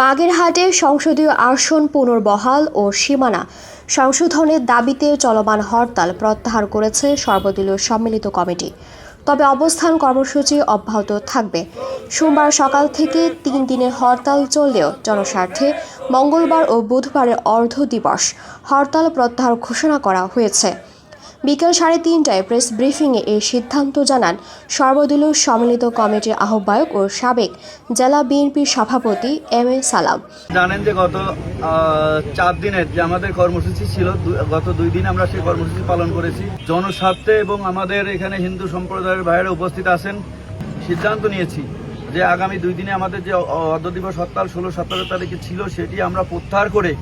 বাগেরহাটে সংসদীয় আসন পুনর্বহাল ও সীমানা সংশোধনের দাবিতে চলমান হরতাল প্রত্যাহার করেছে সর্বদলীয় সম্মিলিত কমিটি। তবে অবস্থান কর্মসূচি অব্যাহত থাকবে। সোমবার সকাল থেকে তিন দিনের হরতাল চললেও জনস্বার্থে মঙ্গলবার ও বুধবারের অর্ধ দিবস হরতাল প্রত্যাহার ঘোষণা করা হয়েছে। বিকেল সাড়ে তিনটায় প্রেস ব্রিফিংয়ে এই সিদ্ধান্ত জানান সর্বদলীয় সম্মিলিত কমিটির আহ্বায়ক ও সাবেক জেলা বিএনপির সভাপতি এম এ সালাম। জানেন যে গত চার দিনের যে আমাদের কর্মসূচি ছিল গত দুই দিন আমরা সেই কর্মসূচি পালন করেছি। জনস্বার্থে এবং আমাদের এখানে হিন্দু সম্প্রদায়ের ভাইয়েরা উপস্থিত আছেন, সিদ্ধান্ত নিয়েছি যে আগামী দুই দিনে আমাদের যে অ- অর্ধ দিবস হরতাল, ষোলো সতেরো তারিখে ছিল, সেটি আমরা প্রত্যাহার করে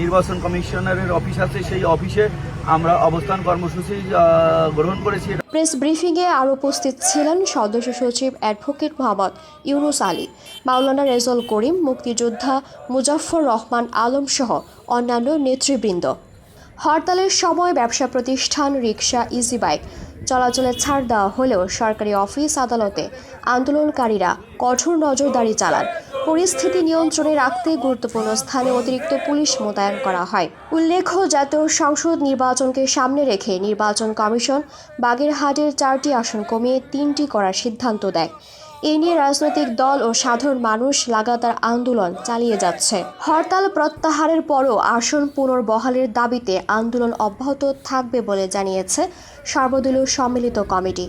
নির্বাচন কমিশনারের অফিস আছে, সেই অফিসে আমরা অবস্থান কর্মসূচি গ্রহণ করেছি। প্রেস ব্রিফিংয়ে আরও উপস্থিত ছিলেন সদস্য সচিব অ্যাডভোকেট মোহাম্মদ ইউনুস আলী, মাওলানা রেজল করিম, মুক্তিযোদ্ধা মুজাফর রহমান আলম সহ অন্যান্য নেতৃবৃন্দ। হরতালের সময় ব্যবসা প্রতিষ্ঠান রিক্সা ইজি বাইক চলাচলে ছাড় দেওয়া হলেও সরকারি অফিস আদালতে আন্দোলনকারীরা কঠোর নজরদারি চালান। পরিস্থিতি নিয়ন্ত্রণে রাখতে গুরুত্বপূর্ণ স্থানে অতিরিক্ত পুলিশ মোতায়েন করা হয়। উল্লেখ্য, জাতীয় সংসদ নির্বাচনকে সামনে রেখে নির্বাচন কমিশন বাগেরহাটের চারটি আসন কমিয়ে তিনটি করার সিদ্ধান্ত দেয়। এ নিয়ে রাজনৈতিক দল ও সাধারণ মানুষ লাগাতার আন্দোলন চালিয়ে যাচ্ছে। হরতাল প্রত্যাহারের পরও আসন পুনর্বহালের দাবিতে আন্দোলন অব্যাহত থাকবে বলে জানিয়েছে সর্বদলীয় সম্মিলিত কমিটি।